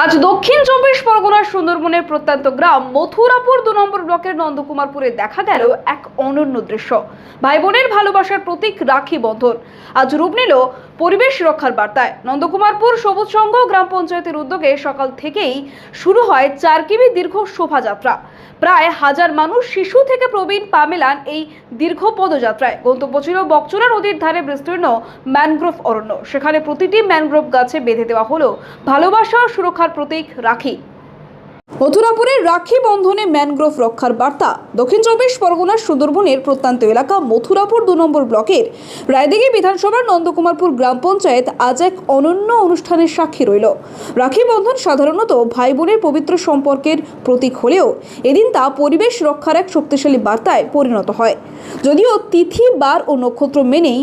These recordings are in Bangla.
আজ দক্ষিণ চব্বিশ পরগনার সুন্দরবনের প্রত্যন্ত গ্রাম মথুরাপুর দু নম্বর ব্লকের নন্দকুমারপুরে দেখা গেল এক অনন্য দৃশ্য। ভাই বোনের ভালোবাসার প্রতীক রাখি বন্ধন। আজ রূপ নিল পরিবেশ রক্ষার বার্তায় নন্দকুমারপুর সবুজ সংঘ গ্রাম পঞ্চায়েতের উদ্যোগে সকাল থেকেই শুরু হয় চার কিমি দীর্ঘ শোভাযাত্রা। প্রায় হাজার মানুষ, শিশু থেকে প্রবীণ পা মেলান এই দীর্ঘ পদযাত্রায়। গন্তব্য ছিল বকচুরা নদীর ধারে বিস্তীর্ণ ম্যানগ্রোভ অরণ্য। সেখানে প্রতিটি ম্যানগ্রোভ গাছে বেঁধে দেওয়া হলো ভালোবাসা ও সুরক্ষার প্রতীক রাখি। মথুরাপুরের রাখি বন্ধনে ম্যানগ্রোভ রক্ষার বার্তা। দক্ষিণ চব্বিশ পরগনার সুন্দরবনের প্রত্যন্ত এলাকা মথুরাপুর দু নম্বর ব্লকের। রায়দিঘি বিধানসভার নন্দকুমারপুর গ্রাম পঞ্চায়েত আজ এক অনন্য অনুষ্ঠানের সাক্ষী রইল। রাখি বন্ধন সাধারণত ভাই বোনের পবিত্র সম্পর্কের প্রতীক হলেও এদিন তা পরিবেশ রক্ষার এক শক্তিশালী বার্তায় পরিণত হয়। যদিও তিথি, বার ও নক্ষত্র মেনেই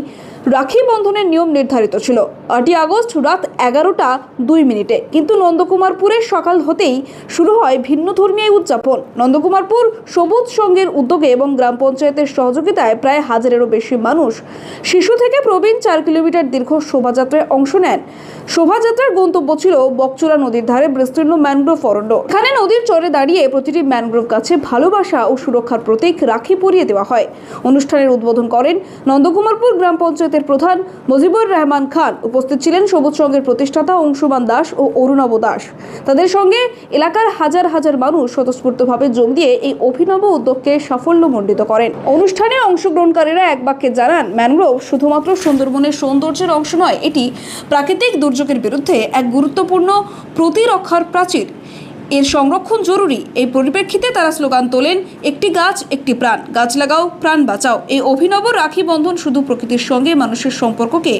রাখি বন্ধনের নিয়ম নির্ধারিত ছিল। আটই আগস্ট রাত এগারোটা দুই মিনিটে। কিন্তু নন্দকুমারপুরে সকাল হতেই শুরু হয় ভিন্ন ধর্মীয় উদযাপন। নন্দকুমারপুর সবুজ সংঘের উদ্যোগে এবং গ্রাম পঞ্চায়েতের সহযোগিতায় প্রায় হাজারেরও বেশি মানুষ শিশু থেকে প্রবীণ চার কিলোমিটার দীর্ঘ শোভাযাত্রায় অংশ নেন। শোভাযাত্রার গন্তব্য ছিল বকচুরা নদীর ধারে বিস্তীর্ণ ম্যানগ্রোভ অরণ্য। এখানে নদীর চরে দাঁড়িয়ে প্রতিটি ম্যানগ্রোভ গাছে ভালোবাসা ও সুরক্ষার প্রতীক রাখি পরিয়ে দেওয়া হয়। অনুষ্ঠানের উদ্বোধন করেন নন্দকুমারপুর গ্রাম পঞ্চায়েতের প্রধান মুজিবুর রহমান খান উপস্থিত ছিলেন সবুজ সংঘের প্রতিষ্ঠাতা অংশুমান দাস ও অরুণাব দাস। তাদের সঙ্গে এলাকার হাজার হাজার মানুষ স্বতঃস্ফূর্তভাবে যোগ দিয়ে এই অভিনব উদ্যোগকে সাফল্যমণ্ডিত করেন। অনুষ্ঠানে অংশগ্রহণকারীরা এক বাক্যে জানান, ম্যানগ্রোভ শুধুমাত্র সুন্দরবনের সৌন্দর্যের অংশ নয়, এটি প্রাকৃতিক দুর্যোগের বিরুদ্ধে এক গুরুত্বপূর্ণ প্রতিরক্ষার প্রাচীর। এর সংরক্ষণ জরুরি। এই পরিপ্রেক্ষিতে তারা স্লোগান তোলেন, একটি গাছ, একটি প্রাণ। গাছ লাগাও, প্রাণ বাঁচাও। এই অভিনব রাখি বন্ধন শুধু প্রকৃতির সঙ্গে মানুষের সম্পর্ককে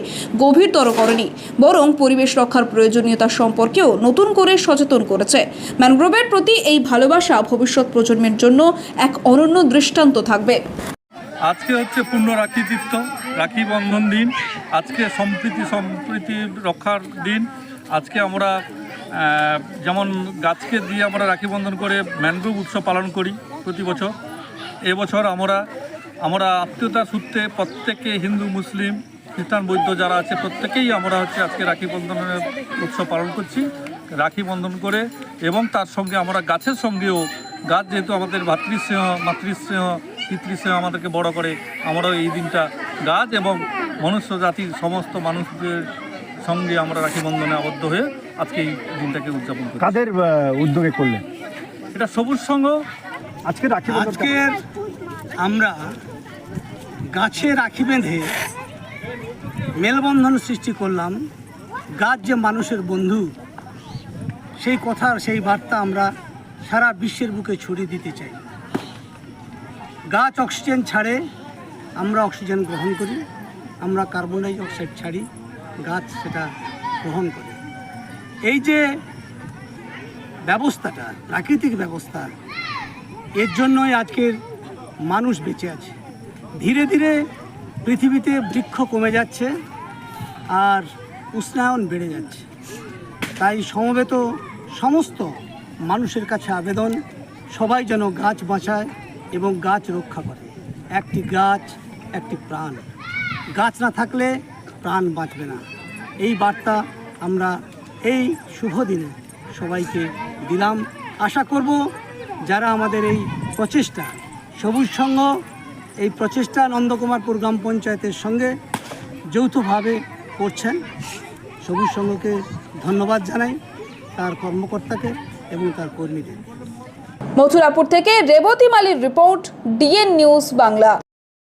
গভীরতর করেনি, বরং পরিবেশ রক্ষার প্রয়োজনীয়তা সম্পর্কেও নতুন করে সচেতন করেছে। ম্যানগ্রোভের প্রতি এই ভালোবাসা ভবিষ্যৎ প্রজন্মের জন্য এক অনন্য দৃষ্টান্ত থাকবে। আজকে হচ্ছে পূর্ণ রাখি তীর্থ রাখি বন্ধন দিন। আজকে সম্প্রীতি সম্প্রীতি রক্ষার দিন। আজকে আমরা যেমন গাছকে দিয়ে আমরা রাখি বন্ধন করে ম্যানগ্রোভ উৎসব পালন করি প্রতি বছর। এবছর আমরা আমরা আত্মীয়তা সূত্রে প্রত্যেকে হিন্দু, মুসলিম, খ্রিস্টান, বৌদ্ধ যারা আছে, প্রত্যেকেই আমরা হচ্ছে আজকে রাখি বন্ধনের উৎসব পালন করছি। রাখি বন্ধন করে এবং তার সঙ্গে আমরা গাছের সঙ্গেও, গাছ যেহেতু আমাদের ভাতৃস্নেহ, মাতৃস্নেহ, পিতৃস্নেহ আমাদেরকে বড় করে, আমরাও এই দিনটা গাছ এবং মনুষ্য জাতির সমস্ত মানুষদের সঙ্গে আমরা রাখি বন্ধনে আবদ্ধ হয়ে আজকে এই দিনটাকে উদযাপন করি। কাদের উদ্যোগে করলেন এটা সবুজ সংঘ আজকে রাখি আজকের আমরা গাছে রাখি বেঁধে মেলবন্ধন সৃষ্টি করলাম। গাছ যে মানুষের বন্ধু সেই কথার সেই বার্তা আমরা সারা বিশ্বের বুকে ছড়িয়ে দিতে চাই। গাছ অক্সিজেন ছাড়ে আমরা অক্সিজেন গ্রহণ করি আমরা কার্বন ডাই অক্সাইড ছাড়ি। গাছ সেটা গ্রহণ করে। এই যে ব্যবস্থাটা, প্রাকৃতিক ব্যবস্থা, এর জন্যই আজকের মানুষ বেঁচে আছে। ধীরে ধীরে পৃথিবীতে বৃক্ষ কমে যাচ্ছে আর উষ্ণায়ন বেড়ে যাচ্ছে। তাই সমবেত সমস্ত মানুষের কাছে আবেদন, সবাই যেন গাছ বাঁচায় এবং গাছ রক্ষা করে। একটি গাছ, একটি প্রাণ। গাছ না থাকলে প্রাণ বাঁচবে না। এই বার্তা আমরা এই শুভ দিনে সবাইকে দিলাম। আশা করব যারা আমাদের এই প্রচেষ্টা, সবুজ সংঘ, এই প্রচেষ্টা নন্দকুমারপুর গ্রাম পঞ্চায়েতের সঙ্গে যৌথভাবে করছেন। সবুজ সংঘকে ধন্যবাদ জানাই তার কর্মকর্তাকে এবং তার কর্মীদের। মথুরাপুর থেকে রেবতী মালির রিপোর্ট, ডিএন নিউজ বাংলা।